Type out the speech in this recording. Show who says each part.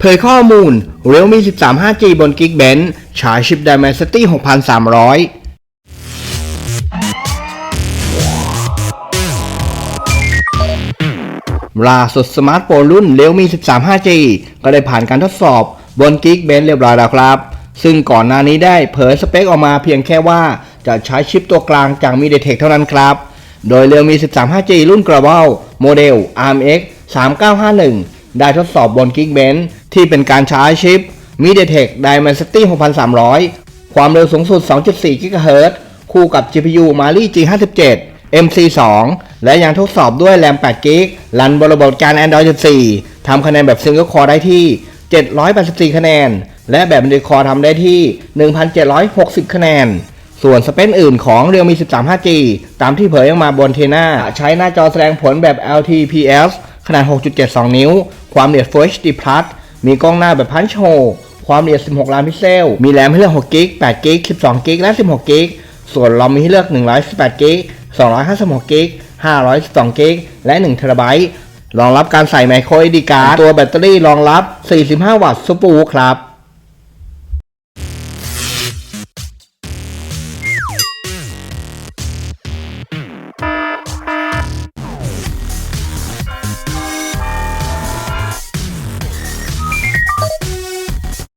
Speaker 1: เผยข้อมูล Realme 13 5G บน Geekbench ฉายชิป Dimensity 6300ล่าสุดสมาร์ทโฟนรุ่น Realme 13 5G ก็ได้ผ่านการทดสอบบน Geekbench เรียบร้อยแล้วครับ ซึ่งก่อนหน้านี้ได้เผยสเปคออกมาเพียงแค่ว่าจะใช้ชิปตัวกลางจาก MediaTek เท่านั้นครับ โดย Realme 13 5G รุ่น Global โมเดล ARMX 3951 ได้ทดสอบบน Geekbench ที่เป็นการใช้ชิป MediaTek Dimensity 6300 ความเร็วสูงสุด 2.4 GHz คู่กับ GPU Mali G57 MC2 และยังทดสอบด้วยแรม8 g b รันบนระบบการ Android 14 ทำคะแนนแบบ Single Core ได้ที่ 784 คะแนน และแบบ Multi Core ทำได้ที่ 1,760 คะแนน ส่วนสเปคอื่นของ Realme 13 5G ตามที่เผยออกมาบนเทน่าใช้หน้าจอแสดงผลแบบ LTPS ขนาด 6.72 นิ้ว ความละเอียด Full HD Plus มีกล้องหน้าแบบพันช์โฮความละเอียด 16 ล้านพิกเซล มีแรมให้เลือก6กิก8กิก12กิกและ 16กิกส่วนรอมมีให้เลือก118กิก256กิก512กิกและ1 t b รองรับการใส่ไมโครอีดีการ์ดตัวแบตเตอรี่รองรับ 45 วัตต์ซูเปอร์วูครับ